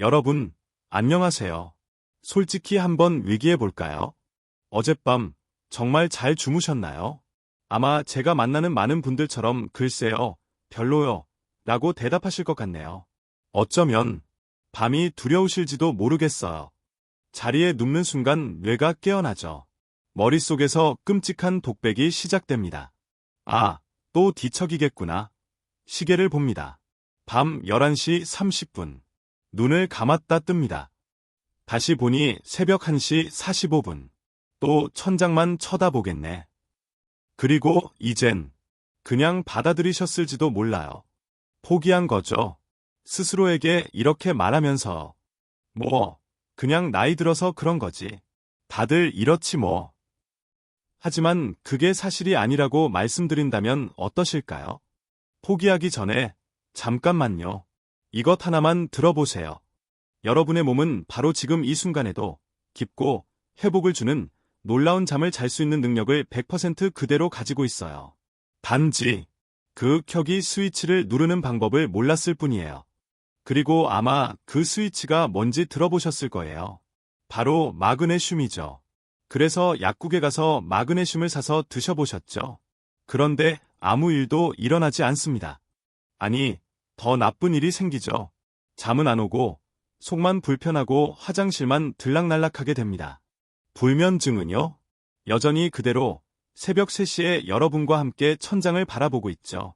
여러분, 안녕하세요. 솔직히 한번 위기해 볼까요? 어젯밤 정말 잘 주무셨나요? 아마 제가 만나는 많은 분들처럼 글쎄요, 별로요, 라고 대답하실 것 같네요. 어쩌면 밤이 두려우실지도 모르겠어요. 자리에 눕는 순간 뇌가 깨어나죠. 머릿속에서 끔찍한 독백이 시작됩니다. 아, 또 뒤척이겠구나. 시계를 봅니다. 밤 11시 30분. 눈을 감았다 뜹니다. 다시 보니 새벽 1시 45분. 또 천장만 쳐다보겠네. 그리고 이젠 그냥 받아들이셨을지도 몰라요. 포기한 거죠. 스스로에게 이렇게 말하면서 뭐 그냥 나이 들어서 그런 거지. 다들 이렇지 뭐. 하지만 그게 사실이 아니라고 말씀드린다면 어떠실까요? 포기하기 전에 잠깐만요. 이것 하나만 들어보세요. 여러분의 몸은 바로 지금 이 순간에도 깊고 회복을 주는 놀라운 잠을 잘 수 있는 능력을 100% 그대로 가지고 있어요. 단지 그 켜기 스위치를 누르는 방법을 몰랐을 뿐이에요. 그리고 아마 그 스위치가 뭔지 들어보셨을 거예요. 바로 마그네슘이죠. 그래서 약국에 가서 마그네슘을 사서 드셔보셨죠? 그런데 아무 일도 일어나지 않습니다. 아니, 더 나쁜 일이 생기죠. 잠은 안 오고, 속만 불편하고 화장실만 들락날락하게 됩니다. 불면증은요? 여전히 그대로 새벽 3시에 여러분과 함께 천장을 바라보고 있죠.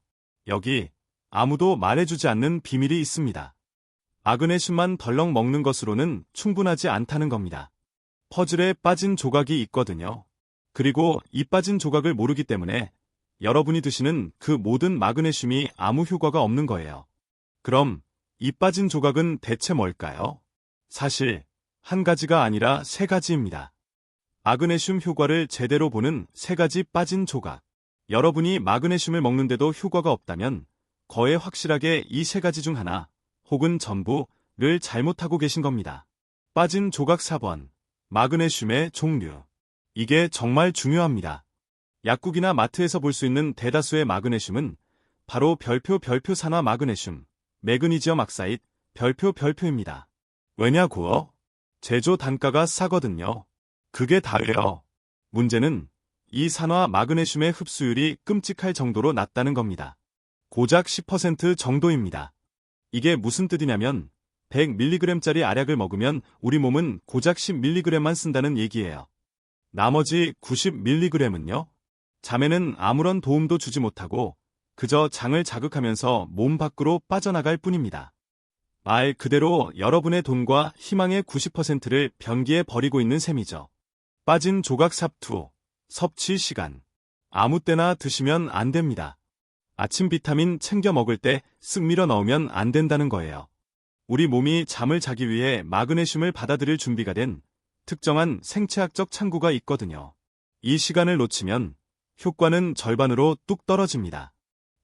여기 아무도 말해주지 않는 비밀이 있습니다. 마그네슘만 덜렁 먹는 것으로는 충분하지 않다는 겁니다. 퍼즐에 빠진 조각이 있거든요. 그리고 이 빠진 조각을 모르기 때문에 여러분이 드시는 그 모든 마그네슘이 아무 효과가 없는 거예요. 그럼 이 빠진 조각은 대체 뭘까요? 사실 한 가지가 아니라 세 가지입니다. 마그네슘 효과를 제대로 보는 세 가지 빠진 조각. 여러분이 마그네슘을 먹는데도 효과가 없다면 거의 확실하게 이 세 가지 중 하나 혹은 전부를 잘못하고 계신 겁니다. 빠진 조각 4번. 마그네슘의 종류. 이게 정말 중요합니다. 약국이나 마트에서 볼 수 있는 대다수의 마그네슘은 바로 별표 별표 산화 마그네슘, 매그니지엄 악사이드, 별표 별표입니다. 왜냐고요? 제조 단가가 싸거든요. 그게 다예요. 문제는 이 산화 마그네슘의 흡수율이 끔찍할 정도로 낮다는 겁니다. 고작 10% 정도입니다. 이게 무슨 뜻이냐면 100mg짜리 알약을 먹으면 우리 몸은 고작 10mg만 쓴다는 얘기예요. 나머지 90mg은요? 잠에는 아무런 도움도 주지 못하고 그저 장을 자극하면서 몸 밖으로 빠져나갈 뿐입니다. 말 그대로 여러분의 돈과 희망의 90%를 변기에 버리고 있는 셈이죠. 빠진 조각 삽투, 섭취 시간. 아무 때나 드시면 안 됩니다. 아침 비타민 챙겨 먹을 때 쓱 밀어 넣으면 안 된다는 거예요. 우리 몸이 잠을 자기 위해 마그네슘을 받아들일 준비가 된 특정한 생체학적 창구가 있거든요. 이 시간을 놓치면 효과는 절반으로 뚝 떨어집니다.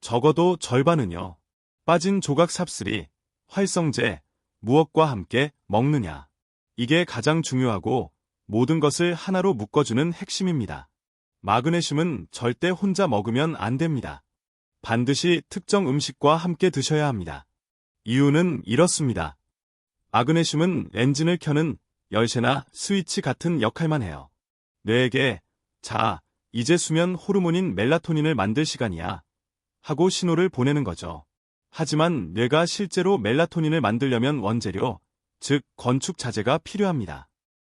적어도 절반은요. 빠진 조각 삽슬이 활성제, 무엇과 함께 먹느냐. 이게 가장 중요하고 모든 것을 하나로 묶어주는 핵심입니다. 마그네슘은 절대 혼자 먹으면 안 됩니다. 반드시 특정 음식과 함께 드셔야 합니다. 이유는 이렇습니다. 마그네슘은 엔진을 켜는 열쇠나 스위치 같은 역할만 해요. 뇌에게 자, 이제 수면 호르몬인 멜라토닌을 만들 시간이야 하고 신호를 보내는 거죠. 하지만 뇌가 실제로 멜라토닌을 만들려면 원재료, 즉 건축 자재가 필요합니다.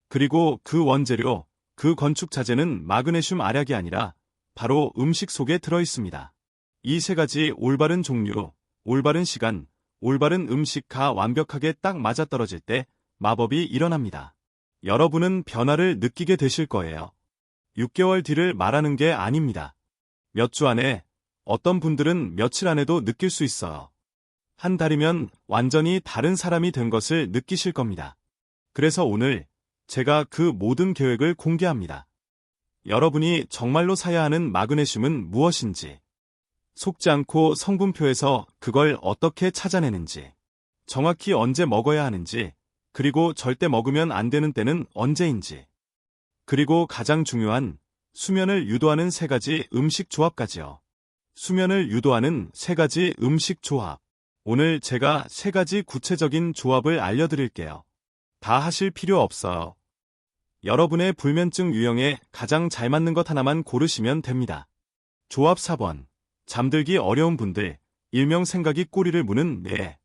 그리고 그 원재료, 그 건축 자재는 마그네슘 알약이 아니라 바로 음식 속에 들어 있습니다. 이 세 가지 올바른 종류, 올바른 시간, 올바른 음식과 완벽하게 딱 맞아떨어질 때 마법이 일어납니다. 여러분은 변화를 느끼게 되실 거예요. 6개월 뒤를 말하는 게 아닙니다. 몇 주 안에, 어떤 분들은 며칠 안에도 느낄 수 있어요. 한 달이면 완전히 다른 사람이 된 것을 느끼실 겁니다. 그래서 오늘 제가 그 모든 계획을 공개합니다. 여러분이 정말로 사야 하는 마그네슘은 무엇인지, 속지 않고 성분표에서 그걸 어떻게 찾아내는지, 정확히 언제 먹어야 하는지, 그리고 절대 먹으면 안 되는 때는 언제인지, 그리고 가장 중요한 수면을 유도하는 세 가지 음식 조합까지요. 수면을 유도하는 세 가지 음식 조합. 오늘 제가 세 가지 구체적인 조합을 알려드릴게요. 다 하실 필요 없어요. 여러분의 불면증 유형에 가장 잘 맞는 것 하나만 고르시면 됩니다. 조합 4번. 잠들기 어려운 분들, 일명 생각이 꼬리를 무는 뇌.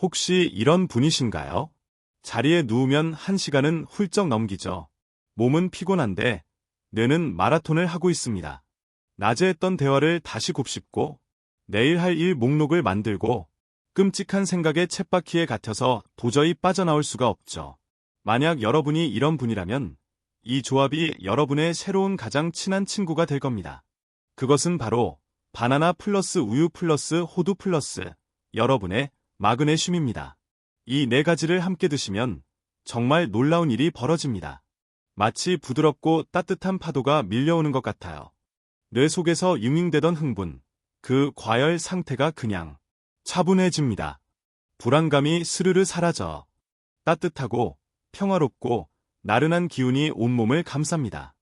혹시 이런 분이신가요? 자리에 누우면 한 시간은 훌쩍 넘기죠. 몸은 피곤한데 뇌는 마라톤을 하고 있습니다. 낮에 했던 대화를 다시 곱씹고 내일 할 일 목록을 만들고 끔찍한 생각에 쳇바퀴에 갇혀서 도저히 빠져나올 수가 없죠. 만약 여러분이 이런 분이라면 이 조합이 여러분의 새로운 가장 친한 친구가 될 겁니다. 그것은 바로 바나나 플러스 우유 플러스 호두 플러스 여러분의 마그네슘입니다. 이 네 가지를 함께 드시면 정말 놀라운 일이 벌어집니다. 마치 부드럽고 따뜻한 파도가 밀려오는 것 같아요. 뇌 속에서 융잉대던 흥분, 그 과열 상태가 그냥 차분해집니다. 불안감이 스르르 사라져 따뜻하고 평화롭고 나른한 기운이 온몸을 감쌉니다.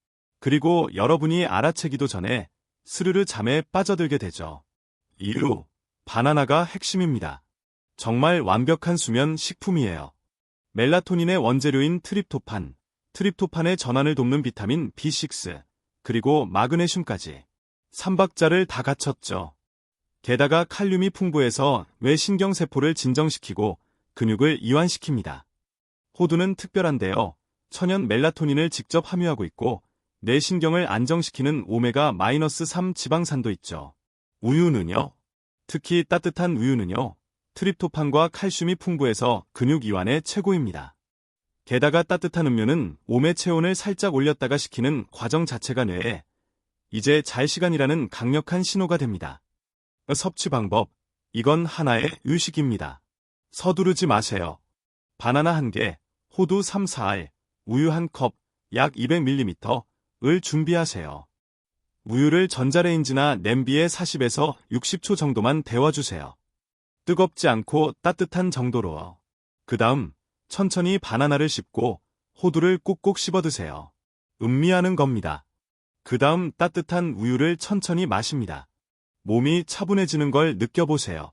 그리고 여러분이 알아채기도 전에 스르르 잠에 빠져들게 되죠. 이유, 바나나가 핵심입니다. 정말 완벽한 수면 식품이에요. 멜라토닌의 원재료인 트립토판, 트립토판의 전환을 돕는 비타민 B6, 그리고 마그네슘까지. 삼박자를 다 갖췄죠. 게다가 칼륨이 풍부해서 뇌신경세포를 진정시키고 근육을 이완시킵니다. 호두는 특별한데요. 천연 멜라토닌을 직접 함유하고 있고 뇌신경을 안정시키는 오메가-3 지방산도 있죠. 우유는요? 특히 따뜻한 우유는요. 트립토판과 칼슘이 풍부해서 근육 이완에 최고입니다. 게다가 따뜻한 음료는 몸의 체온을 살짝 올렸다가 식히는 과정 자체가 뇌에 이제 잘 시간이라는 강력한 신호가 됩니다. 섭취 방법. 이건 하나의 유식입니다. 서두르지 마세요. 바나나 1개, 호두 3, 4알, 우유 1컵, 약 200ml,을 준비하세요. 우유를 전자레인지나 냄비에 40에서 60초 정도만 데워주세요. 뜨겁지 않고 따뜻한 정도로. 그 다음 천천히 바나나를 씹고 호두를 꼭꼭 씹어 드세요. 음미하는 겁니다. 그 다음 따뜻한 우유를 천천히 마십니다. 몸이 차분해지는 걸 느껴보세요.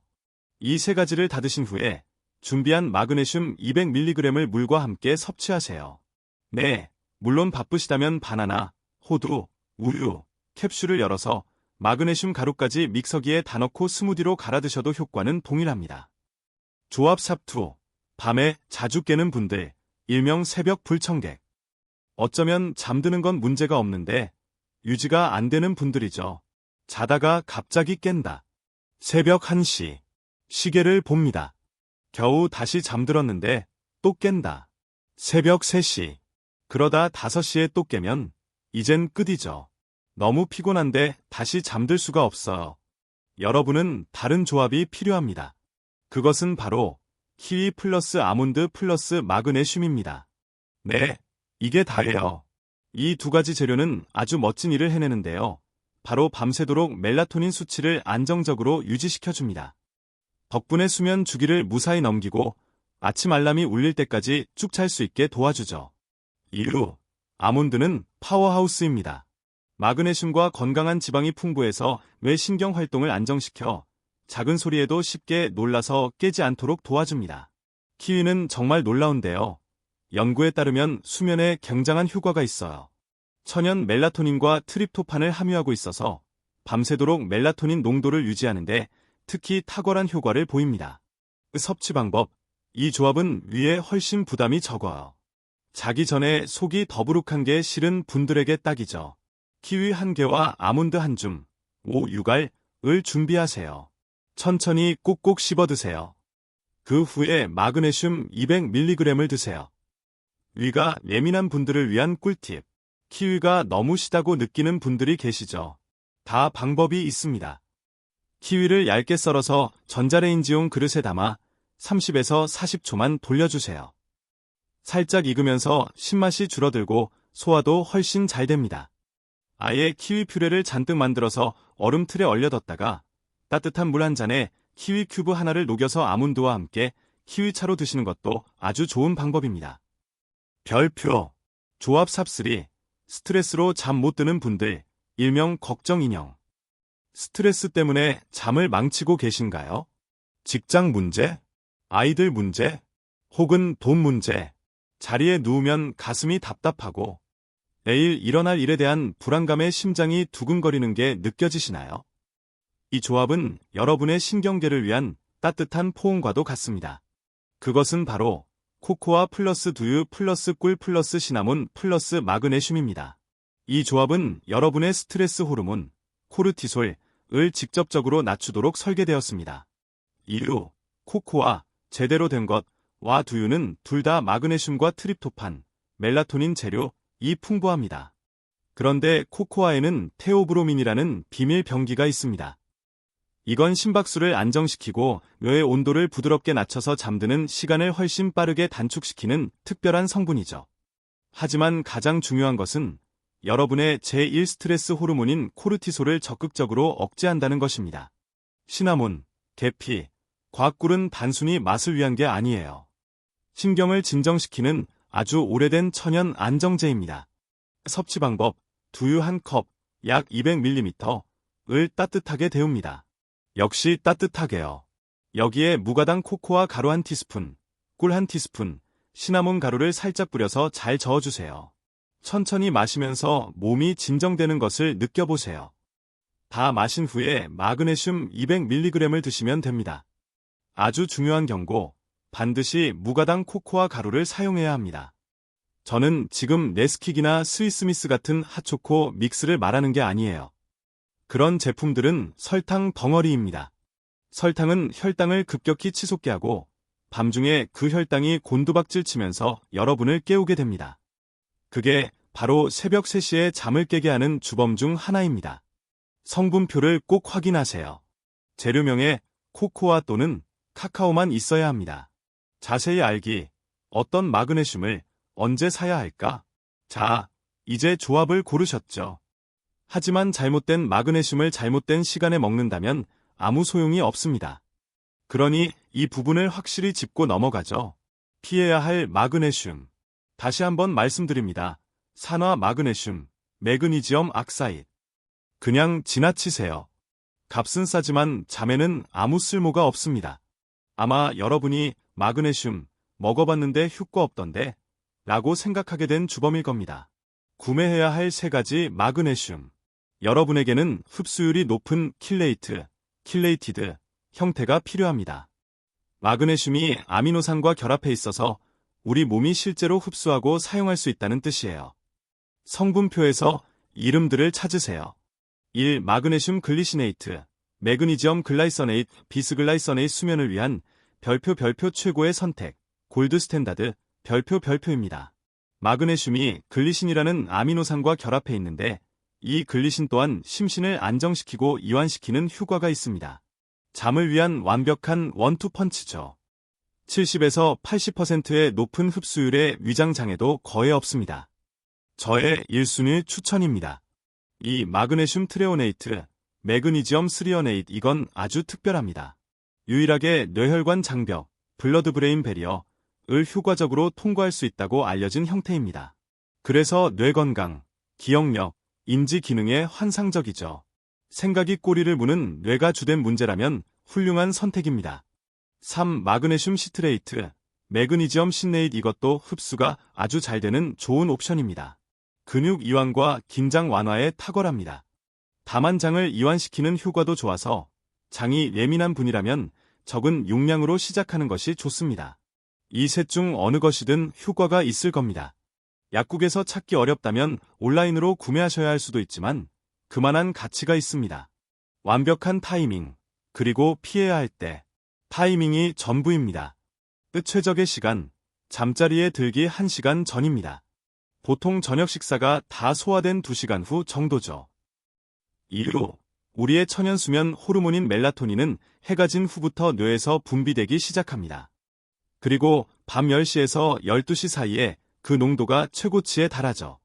이 세 가지를 다 드신 후에 준비한 마그네슘 200mg을 물과 함께 섭취하세요. 네, 물론 바쁘시다면 바나나, 호두, 우유, 캡슐을 열어서 마그네슘 가루까지 믹서기에 다 넣고 스무디로 갈아 드셔도 효과는 동일합니다. 조합 삽투, 밤에 자주 깨는 분들, 일명 새벽 불청객. 어쩌면 잠드는 건 문제가 없는데 유지가 안 되는 분들이죠. 자다가 갑자기 깬다. 새벽 1시. 시계를 봅니다. 겨우 다시 잠들었는데 또 깬다. 새벽 3시. 그러다 5시에 또 깨면 이젠 끝이죠. 너무 피곤한데 다시 잠들 수가 없어요. 여러분은 다른 조합이 필요합니다. 그것은 바로 키위 플러스 아몬드 플러스 마그네슘입니다. 네, 이게 다예요. 이 두 가지 재료는 아주 멋진 일을 해내는데요. 바로 밤새도록 멜라토닌 수치를 안정적으로 유지시켜줍니다. 덕분에 수면 주기를 무사히 넘기고 아침 알람이 울릴 때까지 쭉 잘 수 있게 도와주죠. 이유, 아몬드는 파워하우스입니다. 마그네슘과 건강한 지방이 풍부해서 뇌 신경 활동을 안정시켜 작은 소리에도 쉽게 놀라서 깨지 않도록 도와줍니다. 키위는 정말 놀라운데요. 연구에 따르면 수면에 굉장한 효과가 있어요. 천연 멜라토닌과 트립토판을 함유하고 있어서 밤새도록 멜라토닌 농도를 유지하는데 특히 탁월한 효과를 보입니다. 섭취 방법. 이 조합은 위에 훨씬 부담이 적어요. 자기 전에 속이 더부룩한 게 싫은 분들에게 딱이죠. 키위 한 개와 아몬드 한 줌, 오 유갈을 준비하세요. 천천히 꼭꼭 씹어 드세요. 그 후에 마그네슘 200mg을 드세요. 위가 예민한 분들을 위한 꿀팁. 키위가 너무 시다고 느끼는 분들이 계시죠. 다 방법이 있습니다. 키위를 얇게 썰어서 전자레인지용 그릇에 담아 30에서 40초만 돌려주세요. 살짝 익으면서 신맛이 줄어들고 소화도 훨씬 잘 됩니다. 아예 키위 퓨레를 잔뜩 만들어서 얼음 틀에 얼려뒀다가 따뜻한 물 한 잔에 키위 큐브 하나를 녹여서 아몬드와 함께 키위차로 드시는 것도 아주 좋은 방법입니다. 별표 조합 삽3 스트레스로 잠 못 드는 분들 일명 걱정 인형 스트레스 때문에 잠을 망치고 계신가요? 직장 문제? 아이들 문제? 혹은 돈 문제? 자리에 누우면 가슴이 답답하고 내일 일어날 일에 대한 불안감에 심장이 두근거리는 게 느껴지시나요? 이 조합은 여러분의 신경계를 위한 따뜻한 포옹과도 같습니다. 그것은 바로 코코아 플러스 두유 플러스 꿀 플러스 시나몬 플러스 마그네슘입니다. 이 조합은 여러분의 스트레스 호르몬, 코르티솔을 직접적으로 낮추도록 설계되었습니다. 이유, 코코아, 제대로 된 것 와 두유는 둘 다 마그네슘과 트립토판, 멜라토닌 재료, 이 풍부합니다. 그런데 코코아에는 테오브로민이라는 비밀 병기가 있습니다. 이건 심박수를 안정시키고 뇌의 온도를 부드럽게 낮춰서 잠드는 시간을 훨씬 빠르게 단축시키는 특별한 성분이죠. 하지만 가장 중요한 것은 여러분의 제1 스트레스 호르몬인 코르티솔을 적극적으로 억제한다는 것입니다. 시나몬, 계피, 과학꿀은 단순히 맛을 위한 게 아니에요. 신경을 진정시키는 아주 오래된 천연 안정제입니다. 섭취 방법, 두유 한 컵, 약 200ml,을 따뜻하게 데웁니다. 역시 따뜻하게요. 여기에 무가당 코코아 가루 한 티스푼, 꿀 한 티스푼, 시나몬 가루를 살짝 뿌려서 잘 저어주세요. 천천히 마시면서 몸이 진정되는 것을 느껴보세요. 다 마신 후에 마그네슘 200mg을 드시면 됩니다. 아주 중요한 경고, 반드시 무가당 코코아 가루를 사용해야 합니다. 저는 지금 네스킥이나 스위스미스 같은 핫초코 믹스를 말하는 게 아니에요. 그런 제품들은 설탕 덩어리입니다. 설탕은 혈당을 급격히 치솟게 하고 밤중에 그 혈당이 곤두박질 치면서 여러분을 깨우게 됩니다. 그게 바로 새벽 3시에 잠을 깨게 하는 주범 중 하나입니다. 성분표를 꼭 확인하세요. 재료명에 코코아 또는 카카오만 있어야 합니다. 자세히 알기, 어떤 마그네슘을 언제 사야 할까? 자, 이제 조합을 고르셨죠. 하지만 잘못된 마그네슘을 잘못된 시간에 먹는다면 아무 소용이 없습니다. 그러니 이 부분을 확실히 짚고 넘어가죠. 피해야 할 마그네슘. 다시 한번 말씀드립니다. 산화 마그네슘, 매그니지엄 악사이드. 그냥 지나치세요. 값은 싸지만 잠에는 아무 쓸모가 없습니다. 아마 여러분이 마그네슘 먹어봤는데 효과 없던데 라고 생각하게 된 주범일 겁니다. 구매해야 할 세 가지 마그네슘. 여러분에게는 흡수율이 높은 킬레이트, 킬레이티드 형태가 필요합니다. 마그네슘이 아미노산과 결합해 있어서 우리 몸이 실제로 흡수하고 사용할 수 있다는 뜻이에요. 성분표에서 이름들을 찾으세요. 1. 마그네슘 글리시네이트, 매그니지엄 글라이서네이트, 비스글라이서네이트 수면을 위한 별표 별표 최고의 선택, 골드 스탠다드, 별표 별표입니다. 마그네슘이 글리신이라는 아미노산과 결합해 있는데 이 글리신 또한 심신을 안정시키고 이완시키는 효과가 있습니다. 잠을 위한 완벽한 원투 펀치죠. 70에서 80%의 높은 흡수율의 위장장애도 거의 없습니다. 저의 1순위 추천입니다. 이 마그네슘 트레오네이트, 매그니지엄 스리어네이트 이건 아주 특별합니다. 유일하게 뇌혈관 장벽, 블러드 브레인 베리어 을 효과적으로 통과할 수 있다고 알려진 형태입니다. 그래서 뇌 건강, 기억력, 인지 기능에 환상적이죠. 생각이 꼬리를 무는 뇌가 주된 문제라면 훌륭한 선택입니다. 3. 마그네슘 시트레이트, 매그니지엄 신네이트 이것도 흡수가 아주 잘 되는 좋은 옵션입니다. 근육 이완과 긴장 완화에 탁월합니다. 다만 장을 이완시키는 효과도 좋아서 장이 예민한 분이라면 적은 용량으로 시작하는 것이 좋습니다. 이 셋 중 어느 것이든 효과가 있을 겁니다. 약국에서 찾기 어렵다면 온라인으로 구매하셔야 할 수도 있지만 그만한 가치가 있습니다. 완벽한 타이밍, 그리고 피해야 할 때, 타이밍이 전부입니다. 끝 최적의 시간, 잠자리에 들기 1시간 전입니다. 보통 저녁 식사가 다 소화된 2시간 후 정도죠. 이후 우리의 천연수면 호르몬인 멜라토닌은 해가 진 후부터 뇌에서 분비되기 시작합니다. 그리고 밤 10시에서 12시 사이에 그 농도가 최고치에 달하죠.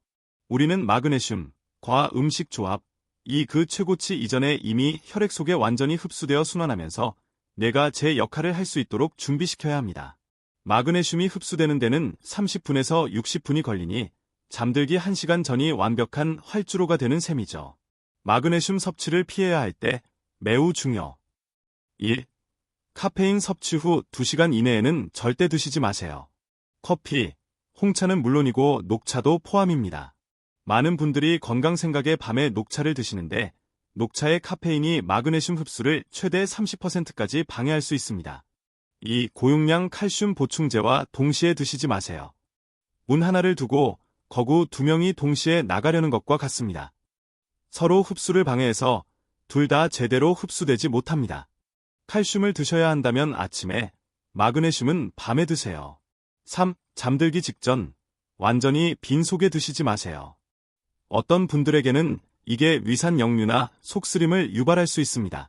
우리는 마그네슘, 과 음식 조합, 이 그 최고치 이전에 이미 혈액 속에 완전히 흡수되어 순환하면서 뇌가 제 역할을 할 수 있도록 준비시켜야 합니다. 마그네슘이 흡수되는 데는 30분에서 60분이 걸리니 잠들기 1시간 전이 완벽한 활주로가 되는 셈이죠. 마그네슘 섭취를 피해야 할 때 매우 중요. 1. 카페인 섭취 후 2시간 이내에는 절대 드시지 마세요. 커피, 홍차는 물론이고 녹차도 포함입니다. 많은 분들이 건강 생각에 밤에 녹차를 드시는데 녹차의 카페인이 마그네슘 흡수를 최대 30%까지 방해할 수 있습니다. 이 고용량 칼슘 보충제와 동시에 드시지 마세요. 문 하나를 두고 거구 두 명이 동시에 나가려는 것과 같습니다. 서로 흡수를 방해해서 둘 다 제대로 흡수되지 못합니다. 칼슘을 드셔야 한다면 아침에, 마그네슘은 밤에 드세요. 3. 잠들기 직전 완전히 빈속에 드시지 마세요. 어떤 분들에게는 이게 위산 역류나 속쓰림을 유발할 수 있습니다.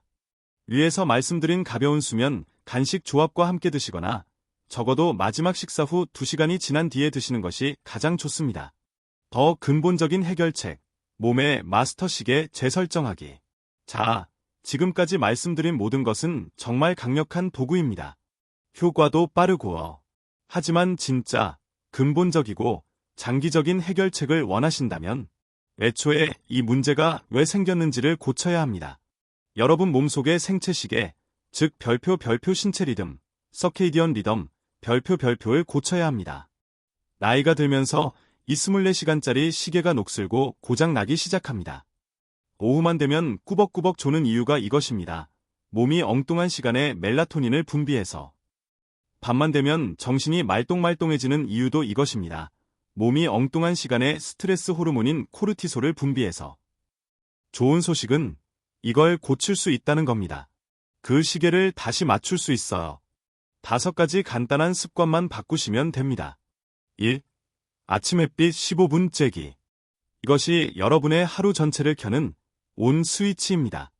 위에서 말씀드린 가벼운 수면, 간식 조합과 함께 드시거나 적어도 마지막 식사 후 2시간이 지난 뒤에 드시는 것이 가장 좋습니다. 더 근본적인 해결책, 몸의 마스터 시계 재설정하기. 자, 지금까지 말씀드린 모든 것은 정말 강력한 도구입니다. 효과도 빠르고 하지만 진짜 근본적이고 장기적인 해결책을 원하신다면 애초에 이 문제가 왜 생겼는지를 고쳐야 합니다. 여러분 몸속의 생체시계, 즉 별표 별표 신체 리듬, 서케이디언 리듬, 별표 별표를 고쳐야 합니다. 나이가 들면서 24시간짜리 시계가 녹슬고 고장나기 시작합니다. 오후만 되면 꾸벅꾸벅 조는 이유가 이것입니다. 몸이 엉뚱한 시간에 멜라토닌을 분비해서 밤만 되면 정신이 말똥말똥해지는 이유도 이것입니다. 몸이 엉뚱한 시간에 스트레스 호르몬인 코르티솔을 분비해서 좋은 소식은 이걸 고칠 수 있다는 겁니다. 그 시계를 다시 맞출 수 있어요. 다섯 가지 간단한 습관만 바꾸시면 됩니다. 1. 아침 햇빛 15분 째기. 이것이 여러분의 하루 전체를 켜는 온 스위치입니다.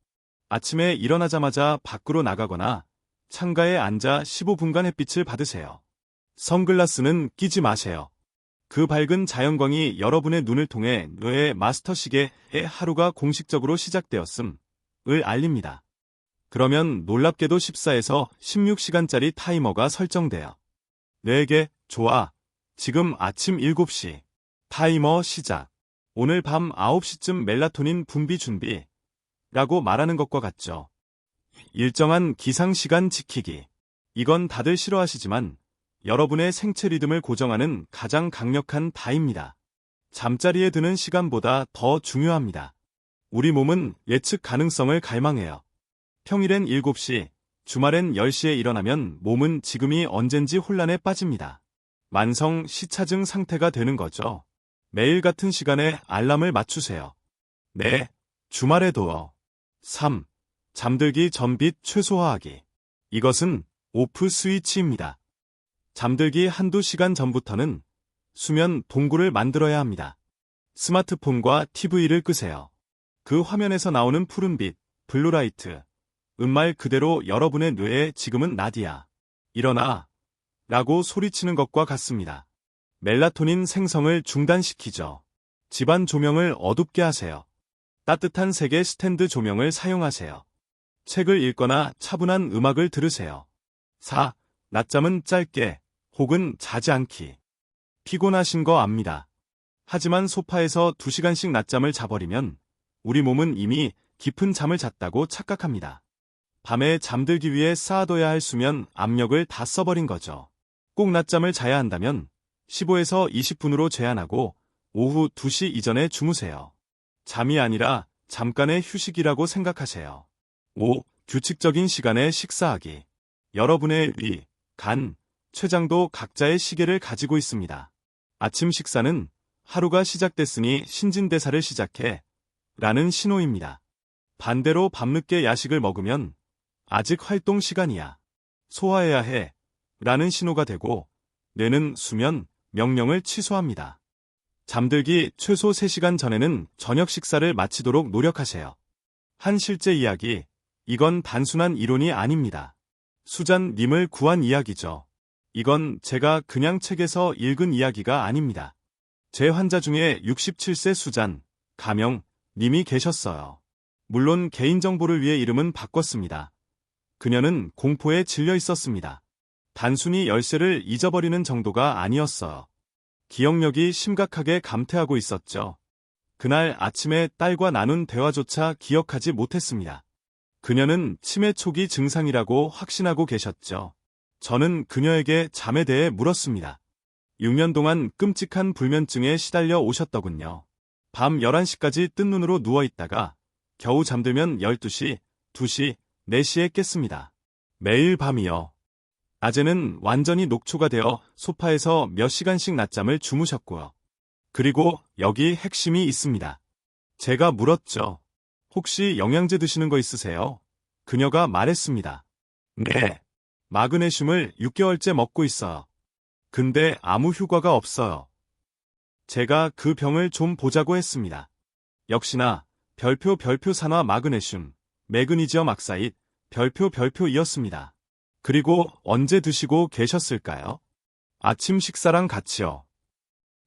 아침에 일어나자마자 밖으로 나가거나 창가에 앉아 15분간 햇빛을 받으세요. 선글라스는 끼지 마세요. 그 밝은 자연광이 여러분의 눈을 통해 뇌의 마스터 시계의 하루가 공식적으로 시작되었음을 알립니다. 그러면 놀랍게도 14에서 16시간짜리 타이머가 설정돼요. 뇌에게 좋아. 지금 아침 7시. 타이머 시작. 오늘 밤 9시쯤 멜라토닌 분비 준비. 라고 말하는 것과 같죠. 일정한 기상시간 지키기. 이건 다들 싫어하시지만 여러분의 생체 리듬을 고정하는 가장 강력한 다입니다. 잠자리에 드는 시간보다 더 중요합니다. 우리 몸은 예측 가능성을 갈망해요. 평일엔 7시, 주말엔 10시에 일어나면 몸은 지금이 언젠지 혼란에 빠집니다. 만성 시차증 상태가 되는 거죠. 매일 같은 시간에 알람을 맞추세요. 네, 주말에도. 3. 잠들기 전빛 최소화하기. 이것은 오프 스위치입니다. 잠들기 한두 시간 전부터는 수면 동굴을 만들어야 합니다. 스마트폰과 TV를 끄세요. 그 화면에서 나오는 푸른빛, 블루라이트, 음말 그대로 여러분의 뇌에 지금은 나디야. 일어나. 라고 소리치는 것과 같습니다. 멜라토닌 생성을 중단시키죠. 집안 조명을 어둡게 하세요. 따뜻한 색의 스탠드 조명을 사용하세요. 책을 읽거나 차분한 음악을 들으세요. 4. 낮잠은 짧게 혹은 자지 않기. 피곤하신 거 압니다. 하지만 소파에서 2시간씩 낮잠을 자버리면 우리 몸은 이미 깊은 잠을 잤다고 착각합니다. 밤에 잠들기 위해 쌓아둬야 할 수면 압력을 다 써버린 거죠. 꼭 낮잠을 자야 한다면 15에서 20분으로 제한하고 오후 2시 이전에 주무세요. 잠이 아니라 잠깐의 휴식이라고 생각하세요. 5. 규칙적인 시간에 식사하기. 여러분의 위, 간, 췌장도 각자의 시계를 가지고 있습니다. 아침 식사는 하루가 시작됐으니 신진대사를 시작해 라는 신호입니다. 반대로 밤늦게 야식을 먹으면 아직 활동 시간이야. 소화해야 해 라는 신호가 되고 뇌는 수면, 명령을 취소합니다. 잠들기 최소 3시간 전에는 저녁 식사를 마치도록 노력하세요. 한 실제 이야기, 이건 단순한 이론이 아닙니다. 수잔 님을 구한 이야기죠. 이건 제가 그냥 책에서 읽은 이야기가 아닙니다. 제 환자 중에 67세 수잔, 가명, 님이 계셨어요. 물론 개인정보를 위해 이름은 바꿨습니다. 그녀는 공포에 질려 있었습니다. 단순히 열쇠를 잊어버리는 정도가 아니었어요. 기억력이 심각하게 감퇴하고 있었죠. 그날 아침에 딸과 나눈 대화조차 기억하지 못했습니다. 그녀는 치매 초기 증상이라고 확신하고 계셨죠. 저는 그녀에게 잠에 대해 물었습니다. 6년 동안 끔찍한 불면증에 시달려 오셨더군요. 밤 11시까지 뜬 눈으로 누워있다가 겨우 잠들면 12시, 2시, 4시에 깼습니다. 매일 밤이요. 낮에는 완전히 녹초가 되어 소파에서 몇 시간씩 낮잠을 주무셨고요. 그리고 여기 핵심이 있습니다. 제가 물었죠. 혹시 영양제 드시는 거 있으세요? 그녀가 말했습니다. 네. 마그네슘을 6개월째 먹고 있어요. 근데 아무 효과가 없어요. 제가 그 병을 좀 보자고 했습니다. 역시나 별표 별표 산화 마그네슘, 매그니지엄 악사잇, 별표 별표이었습니다. 그리고 언제 드시고 계셨을까요? 아침 식사랑 같이요.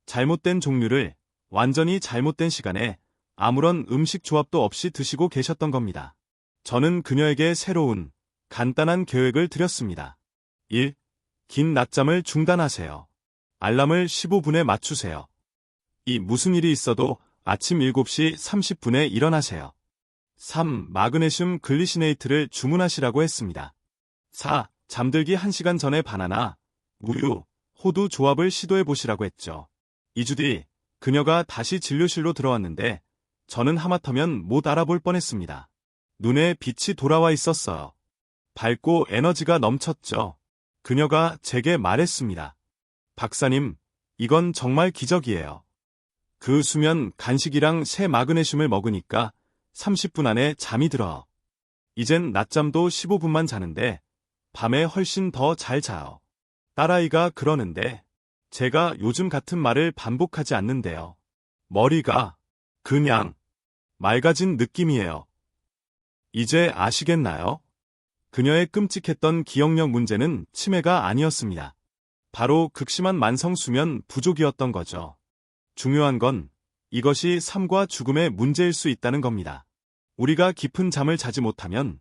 잘못된 종류를 완전히 잘못된 시간에 아무런 음식 조합도 없이 드시고 계셨던 겁니다. 저는 그녀에게 새로운 간단한 계획을 드렸습니다. 1. 긴 낮잠을 중단하세요. 알람을 15분에 맞추세요. 이 무슨 일이 있어도 아침 7시 30분에 일어나세요. 3. 마그네슘 글리시네이트를 주문하시라고 했습니다. 4. 잠들기 1시간 전에 바나나, 우유, 호두 조합을 시도해 보시라고 했죠. 2주 뒤 그녀가 다시 진료실로 들어왔는데 저는 하마터면 못 알아볼 뻔했습니다. 눈에 빛이 돌아와 있었어요. 밝고 에너지가 넘쳤죠. 그녀가 제게 말했습니다. 박사님, 이건 정말 기적이에요. 그 수면 간식이랑 새 마그네슘을 먹으니까 30분 안에 잠이 들어. 이젠 낮잠도 15분만 자는데 밤에 훨씬 더 잘 자요. 딸아이가 그러는데 제가 요즘 같은 말을 반복하지 않는데요. 머리가 그냥 맑아진 느낌이에요. 이제 아시겠나요? 그녀의 끔찍했던 기억력 문제는 치매가 아니었습니다. 바로 극심한 만성 수면 부족이었던 거죠. 중요한 건 이것이 삶과 죽음의 문제일 수 있다는 겁니다. 우리가 깊은 잠을 자지 못하면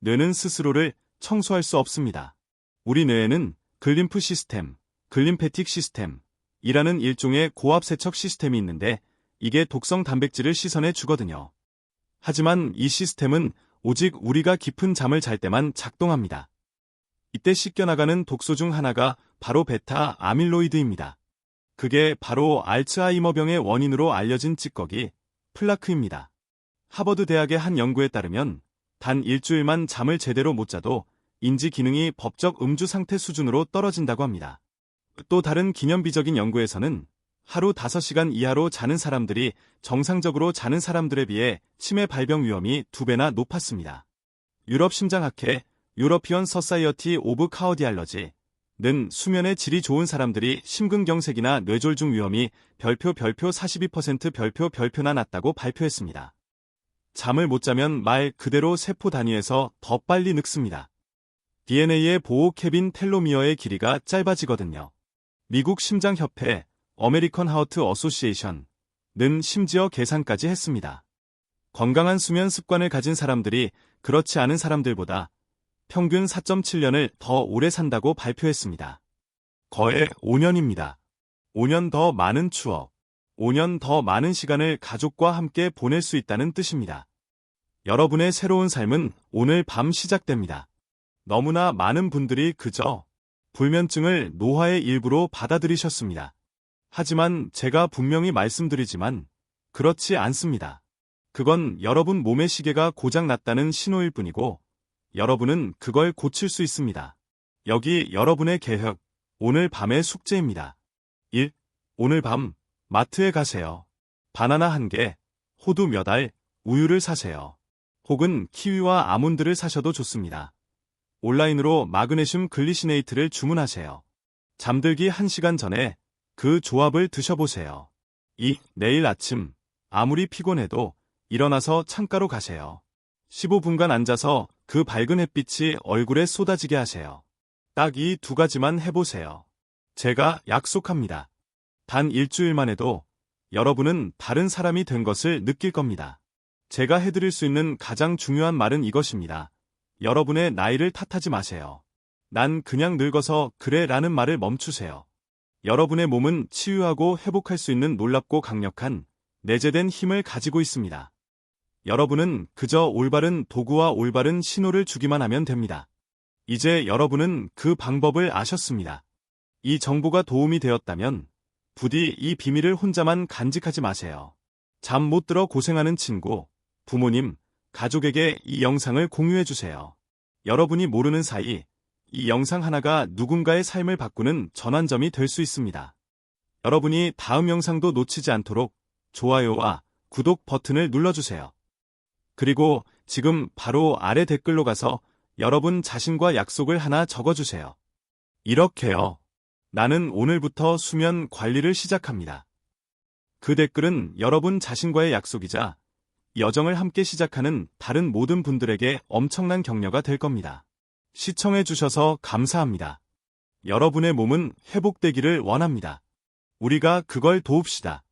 뇌는 스스로를 청소할 수 없습니다. 우리 뇌에는 글림프 시스템, 글림페틱 시스템, 이라는 일종의 고압 세척 시스템이 있는데 이게 독성 단백질을 씻어내 주거든요. 하지만 이 시스템은 오직 우리가 깊은 잠을 잘 때만 작동합니다. 이때 씻겨나가는 독소 중 하나가 바로 베타 아밀로이드입니다. 그게 바로 알츠하이머병의 원인으로 알려진 찌꺼기, 플라크입니다. 하버드 대학의 한 연구에 따르면 단 일주일만 잠을 제대로 못 자도 인지 기능이 법적 음주 상태 수준으로 떨어진다고 합니다. 또 다른 기념비적인 연구에서는 하루 5시간 이하로 자는 사람들이 정상적으로 자는 사람들에 비해 치매 발병 위험이 2배나 높았습니다. 유럽 심장학회 유러피언 서사이어티 오브 카오디알러지 는 수면의 질이 좋은 사람들이 심근경색이나 뇌졸중 위험이 별표 별표 42% 별표 별표나 낮다고 발표했습니다. 잠을 못 자면 말 그대로 세포 단위에서 더 빨리 늙습니다. DNA의 보호 캐빈 텔로미어의 길이가 짧아지거든요. 미국 심장협회 어메리컨 하우트 어소시에이션는 심지어 계산까지 했습니다. 건강한 수면 습관을 가진 사람들이 그렇지 않은 사람들보다 평균 4.7년을 더 오래 산다고 발표했습니다. 거의 5년입니다. 5년 더 많은 추억, 5년 더 많은 시간을 가족과 함께 보낼 수 있다는 뜻입니다. 여러분의 새로운 삶은 오늘 밤 시작됩니다. 너무나 많은 분들이 그저 불면증을 노화의 일부로 받아들이셨습니다. 하지만 제가 분명히 말씀드리지만 그렇지 않습니다. 그건 여러분 몸의 시계가 고장났다는 신호일 뿐이고 여러분은 그걸 고칠 수 있습니다. 여기 여러분의 계획, 오늘 밤의 숙제입니다. 1. 오늘 밤 마트에 가세요. 바나나 한 개, 호두 몇 알, 우유를 사세요. 혹은 키위와 아몬드를 사셔도 좋습니다. 온라인으로 마그네슘 글리시네이트를 주문하세요. 잠들기 1시간 전에 그 조합을 드셔보세요. 2. 내일 아침 아무리 피곤해도 일어나서 창가로 가세요. 15분간 앉아서 그 밝은 햇빛이 얼굴에 쏟아지게 하세요. 딱 이 두 가지만 해보세요. 제가 약속합니다. 단 일주일만 해도 여러분은 다른 사람이 된 것을 느낄 겁니다. 제가 해드릴 수 있는 가장 중요한 말은 이것입니다. 여러분의 나이를 탓하지 마세요. 난 그냥 늙어서 그래 라는 말을 멈추세요. 여러분의 몸은 치유하고 회복할 수 있는 놀랍고 강력한 내재된 힘을 가지고 있습니다. 여러분은 그저 올바른 도구와 올바른 신호를 주기만 하면 됩니다. 이제 여러분은 그 방법을 아셨습니다. 이 정보가 도움이 되었다면 부디 이 비밀을 혼자만 간직하지 마세요. 잠 못 들어 고생하는 친구, 부모님, 가족에게 이 영상을 공유해 주세요. 여러분이 모르는 사이 이 영상 하나가 누군가의 삶을 바꾸는 전환점이 될 수 있습니다. 여러분이 다음 영상도 놓치지 않도록 좋아요와 구독 버튼을 눌러주세요. 그리고 지금 바로 아래 댓글로 가서 여러분 자신과 약속을 하나 적어주세요. 이렇게요. 나는 오늘부터 수면 관리를 시작합니다. 그 댓글은 여러분 자신과의 약속이자 여정을 함께 시작하는 다른 모든 분들에게 엄청난 격려가 될 겁니다. 시청해주셔서 감사합니다. 여러분의 몸은 회복되기를 원합니다. 우리가 그걸 도웁시다.